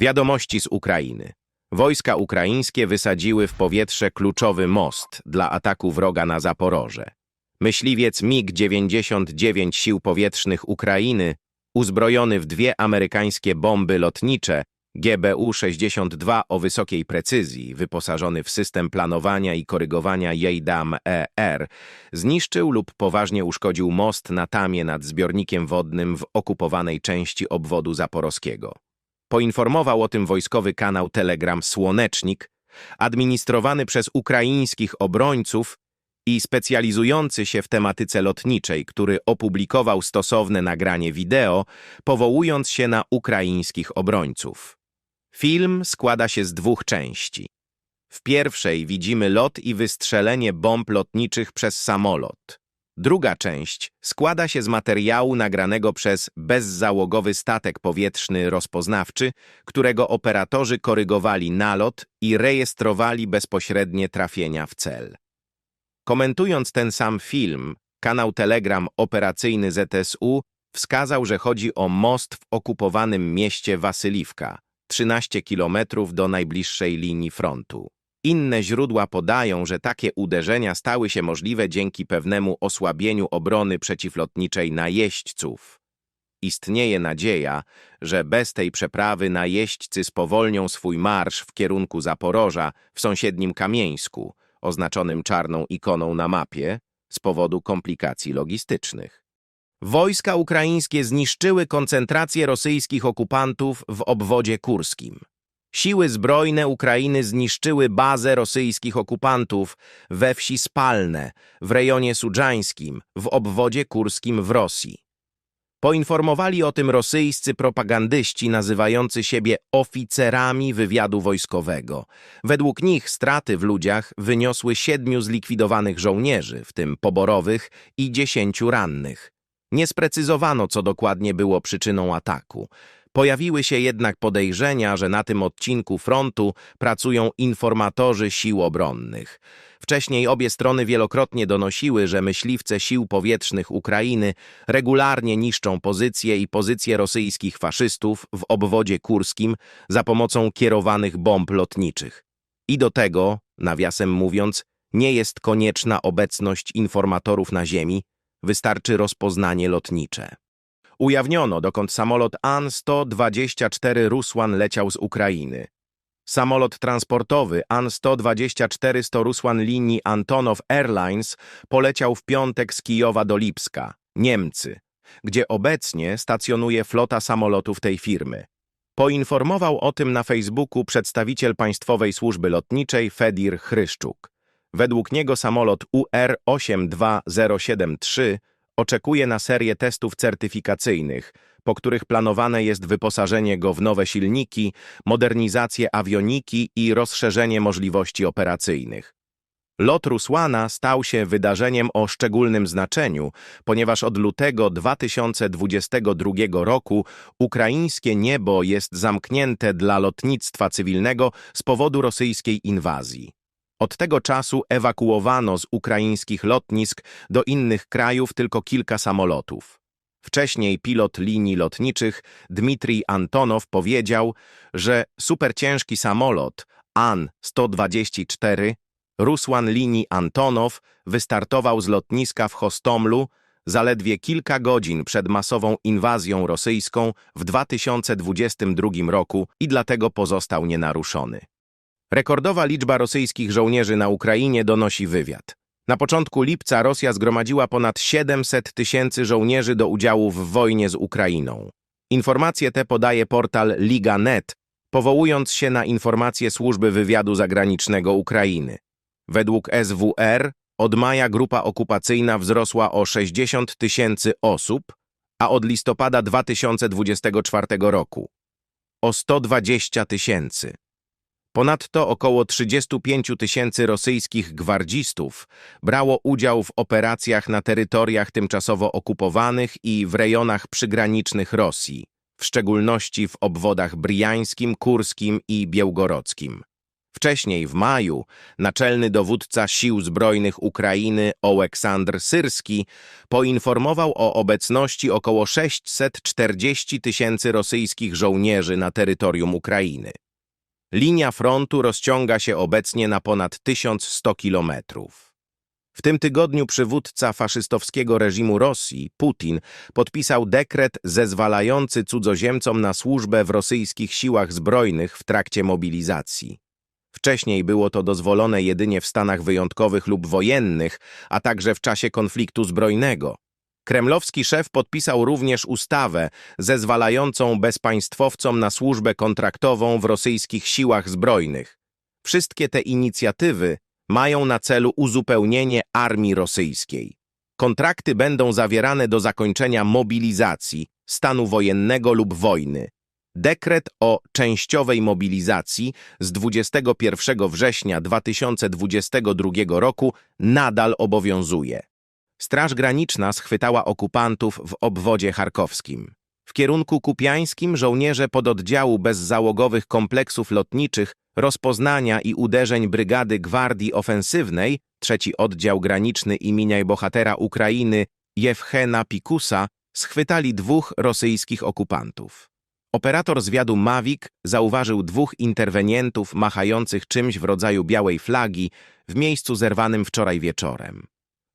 Wiadomości z Ukrainy. Wojska ukraińskie wysadziły w powietrze kluczowy most dla ataku wroga na Zaporoże. Myśliwiec MiG-99 Sił Powietrznych Ukrainy, uzbrojony w dwie amerykańskie bomby lotnicze GBU-62 o wysokiej precyzji, wyposażony w system planowania i korygowania JDAM-ER, zniszczył lub poważnie uszkodził most na Tamie nad zbiornikiem wodnym w okupowanej części obwodu zaporowskiego. Poinformował o tym wojskowy kanał Telegram Słonecznik, administrowany przez ukraińskich obrońców i specjalizujący się w tematyce lotniczej, który opublikował stosowne nagranie wideo, powołując się na ukraińskich obrońców. Film składa się z dwóch części. W pierwszej widzimy lot i wystrzelenie bomb lotniczych przez samolot. Druga część składa się z materiału nagranego przez bezzałogowy statek powietrzny rozpoznawczy, którego operatorzy korygowali nalot i rejestrowali bezpośrednie trafienia w cel. Komentując ten sam film, kanał Telegram operacyjny ZSU wskazał, że chodzi o most w okupowanym mieście Wasyliwka, 13 kilometrów do najbliższej linii frontu. Inne źródła podają, że takie uderzenia stały się możliwe dzięki pewnemu osłabieniu obrony przeciwlotniczej najeźdźców. Istnieje nadzieja, że bez tej przeprawy najeźdźcy spowolnią swój marsz w kierunku Zaporoża w sąsiednim Kamieńsku, oznaczonym czarną ikoną na mapie, z powodu komplikacji logistycznych. Wojska ukraińskie zniszczyły koncentrację rosyjskich okupantów w obwodzie kurskim. Siły zbrojne Ukrainy zniszczyły bazę rosyjskich okupantów we wsi Spalne, w rejonie sudżańskim, w obwodzie kurskim w Rosji. Poinformowali o tym rosyjscy propagandyści nazywający siebie oficerami wywiadu wojskowego. Według nich straty w ludziach wyniosły siedmiu zlikwidowanych żołnierzy, w tym poborowych, i dziesięciu rannych. Nie sprecyzowano, co dokładnie było przyczyną ataku. Pojawiły się jednak podejrzenia, że na tym odcinku frontu pracują informatorzy sił obronnych. Wcześniej obie strony wielokrotnie donosiły, że myśliwce sił powietrznych Ukrainy regularnie niszczą pozycje i pozycje rosyjskich faszystów w obwodzie kurskim za pomocą kierowanych bomb lotniczych. I do tego, nawiasem mówiąc, nie jest konieczna obecność informatorów na ziemi, wystarczy rozpoznanie lotnicze. Ujawniono, dokąd samolot An-124 Rusłan leciał z Ukrainy. Samolot transportowy An-124 z Rusłan linii Antonow Airlines poleciał w piątek z Kijowa do Lipska, Niemcy, gdzie obecnie stacjonuje flota samolotów tej firmy. Poinformował o tym na Facebooku przedstawiciel Państwowej Służby Lotniczej Fedir Chryszczuk. Według niego samolot UR-82073 oczekuje na serię testów certyfikacyjnych, po których planowane jest wyposażenie go w nowe silniki, modernizację awioniki i rozszerzenie możliwości operacyjnych. Lot Rusłana stał się wydarzeniem o szczególnym znaczeniu, ponieważ od lutego 2022 roku ukraińskie niebo jest zamknięte dla lotnictwa cywilnego z powodu rosyjskiej inwazji. Od tego czasu ewakuowano z ukraińskich lotnisk do innych krajów tylko kilka samolotów. Wcześniej pilot linii lotniczych Dmitrij Antonow powiedział, że superciężki samolot An-124 Rusłan linii Antonow wystartował z lotniska w Hostomlu zaledwie kilka godzin przed masową inwazją rosyjską w 2022 roku i dlatego pozostał nienaruszony. Rekordowa liczba rosyjskich żołnierzy na Ukrainie donosi wywiad. Na początku lipca Rosja zgromadziła ponad 700 tysięcy żołnierzy do udziału w wojnie z Ukrainą. Informacje te podaje portal Liga.net, powołując się na informacje Służby Wywiadu Zagranicznego Ukrainy. Według SWR od maja grupa okupacyjna wzrosła o 60 tysięcy osób, a od listopada 2024 roku o 120 tysięcy. Ponadto około 35 tysięcy rosyjskich gwardzistów brało udział w operacjach na terytoriach tymczasowo okupowanych i w rejonach przygranicznych Rosji, w szczególności w obwodach briańskim, kurskim i białgorodzkim. Wcześniej, w maju, naczelny dowódca Sił Zbrojnych Ukrainy Oleksandr Syrski poinformował o obecności około 640 tysięcy rosyjskich żołnierzy na terytorium Ukrainy. Linia frontu rozciąga się obecnie na ponad 1100 kilometrów. W tym tygodniu przywódca faszystowskiego reżimu Rosji, Putin, podpisał dekret zezwalający cudzoziemcom na służbę w rosyjskich siłach zbrojnych w trakcie mobilizacji. Wcześniej było to dozwolone jedynie w stanach wyjątkowych lub wojennych, a także w czasie konfliktu zbrojnego. Kremlowski szef podpisał również ustawę zezwalającą bezpaństwowcom na służbę kontraktową w rosyjskich siłach zbrojnych. Wszystkie te inicjatywy mają na celu uzupełnienie armii rosyjskiej. Kontrakty będą zawierane do zakończenia mobilizacji, stanu wojennego lub wojny. Dekret o częściowej mobilizacji z 21 września 2022 roku nadal obowiązuje. Straż Graniczna schwytała okupantów w obwodzie charkowskim. W kierunku kupiańskim żołnierze pododdziału bezzałogowych kompleksów lotniczych, rozpoznania i uderzeń Brygady Gwardii Ofensywnej, trzeci oddział graniczny imienia bohatera Ukrainy Jewchena Pikusa, schwytali dwóch rosyjskich okupantów. Operator zwiadu Mavic zauważył dwóch interwenientów machających czymś w rodzaju białej flagi w miejscu zerwanym wczoraj wieczorem.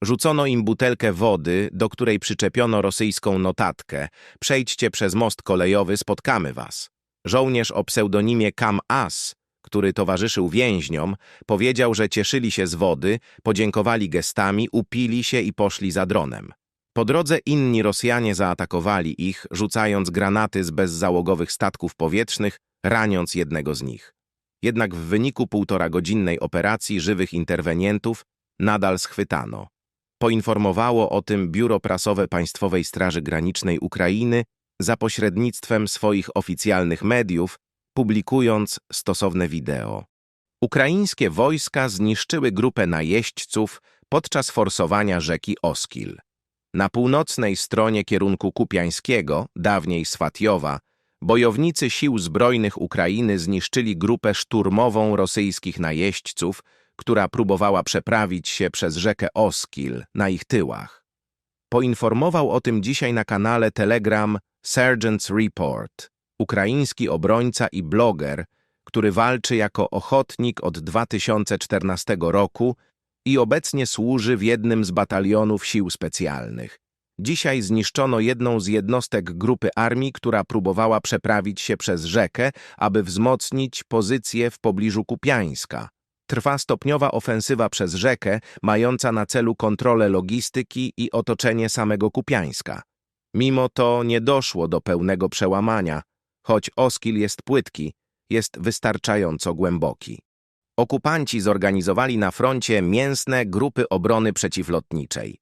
Rzucono im butelkę wody, do której przyczepiono rosyjską notatkę. Przejdźcie przez most kolejowy, spotkamy was. Żołnierz o pseudonimie Kam As, który towarzyszył więźniom, powiedział, że cieszyli się z wody, podziękowali gestami, upili się i poszli za dronem. Po drodze inni Rosjanie zaatakowali ich, rzucając granaty z bezzałogowych statków powietrznych, raniąc jednego z nich. Jednak w wyniku półtoragodzinnej operacji żywych interwenientów nadal schwytano. Poinformowało o tym Biuro Prasowe Państwowej Straży Granicznej Ukrainy za pośrednictwem swoich oficjalnych mediów, publikując stosowne wideo. Ukraińskie wojska zniszczyły grupę najeźdźców podczas forsowania rzeki Oskil. Na północnej stronie kierunku Kupiańskiego, dawniej Swatjowa, bojownicy sił zbrojnych Ukrainy zniszczyli grupę szturmową rosyjskich najeźdźców, która próbowała przeprawić się przez rzekę Oskil na ich tyłach. Poinformował o tym dzisiaj na kanale Telegram Sergeant's Report, ukraiński obrońca i bloger, który walczy jako ochotnik od 2014 roku i obecnie służy w jednym z batalionów sił specjalnych. Dzisiaj zniszczono jedną z jednostek grupy armii, która próbowała przeprawić się przez rzekę, aby wzmocnić pozycję w pobliżu Kupiańska. Trwa stopniowa ofensywa przez rzekę, mająca na celu kontrolę logistyki i otoczenie samego Kupiańska. Mimo to nie doszło do pełnego przełamania, choć Oskil jest płytki, jest wystarczająco głęboki. Okupanci zorganizowali na froncie mięsne grupy obrony przeciwlotniczej.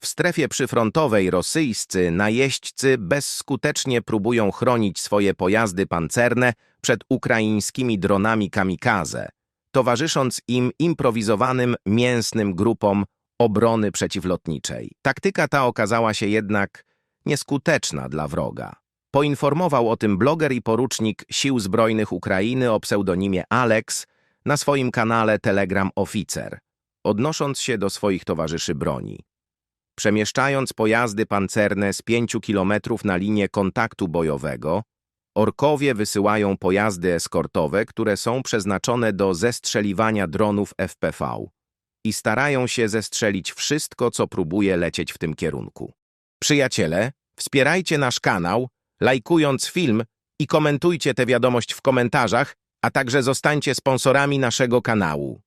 W strefie przyfrontowej rosyjscy najeźdźcy bezskutecznie próbują chronić swoje pojazdy pancerne przed ukraińskimi dronami kamikaze, towarzysząc im improwizowanym mięsnym grupom obrony przeciwlotniczej. Taktyka ta okazała się jednak nieskuteczna dla wroga. Poinformował o tym bloger i porucznik Sił Zbrojnych Ukrainy o pseudonimie Alex na swoim kanale Telegram Oficer, odnosząc się do swoich towarzyszy broni. Przemieszczając pojazdy pancerne z 5 kilometrów na linię kontaktu bojowego, Orkowie wysyłają pojazdy eskortowe, które są przeznaczone do zestrzeliwania dronów FPV i starają się zestrzelić wszystko, co próbuje lecieć w tym kierunku. Przyjaciele, wspierajcie nasz kanał, lajkując film i komentujcie tę wiadomość w komentarzach, a także zostańcie sponsorami naszego kanału.